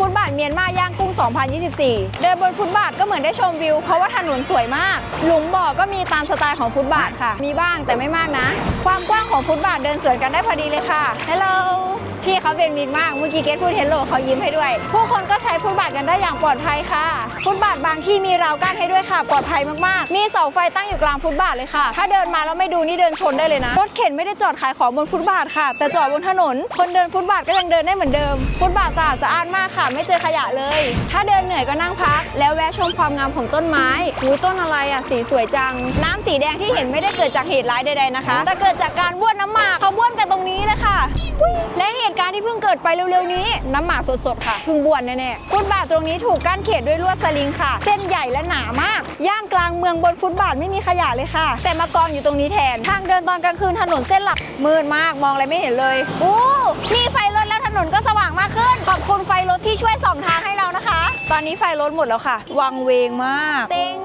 ฟุตบาทเมียนมาย่างกุ้ง 2024 เดินบนฟุตบาทก็เหมือนได้ชมวิว เพราะว่าถนนสวยมาก หลุมบ่อก็มีตามสไตล์ของฟุตบาทค่ะ มีบ้างแต่ไม่มากนะ ความกว้างของฟุตบาทเดินสวนกันได้พอดีเลยค่ะฮัลโหลพี่เขาเป็นมิตรมาก เมื่อกี้เกดพูดเฮลโลเขายิ้มให้ด้วย ผู้คนก็ใช้ฟุตบาทกันได้อย่างปลอดภัยค่ะ ฟุตบาทบางที่มีราวกั้นให้ด้วยค่ะ ปลอดภัยมากๆ มีเสาไฟตั้งอยู่กลางฟุตบาทเลยค่ะ ถ้าเดินมาแล้วไม่ดูนี่เดินชนได้เลยนะ รถเข็นไม่ได้จอดขายของบนฟุตบาทค่ะ แต่จอดบนถนน คนเดินฟุตบาทก็ยังเดินได้เหมือนเดิม ฟุตบาทสะอาดสะอานม ค่ะ ไม่เจอขยะเลย ถ้าเดินเหนื่อยก็นั่งพัก แล้วแวะชมความงามของต้นไม้หูต้นอะไรอะสีสวยจัง น้ำสีแดงที่เห็นไม่ได้เกิดจากเหตุร้ายใดๆนะคะแต่เกิดจากการบ้วนน้ำหมากเขาบ้วนกันตรงนี้เลยค่ะอุ๊ยและเหตุการณ์ที่เพิ่งเกิดไปเร็วๆนี้ น้ำหมากสดๆค่ะเพิ่งบ้วนแน่ๆฟุตบาทตรงนี้ถูกกั้นเขตด้วยลวดสลิงค่ะ เส้นใหญ่และหนามาก ย่านกลางเมืองบนฟุตบาทไม่มีขยะเลยค่ะ แต่มากองอยู่ตรงนี้แทน ทางเดินตอนกลางคืนถนนเส้นหลักมืดมากมองอะไรไม่เห็นเลยโอ้มีไฟ คุณไฟรถที่ช่วยส่องทางให้เรานะคะ ตอนนี้ไฟรถหมดแล้วค่ะ วังเวงมาก เต็ง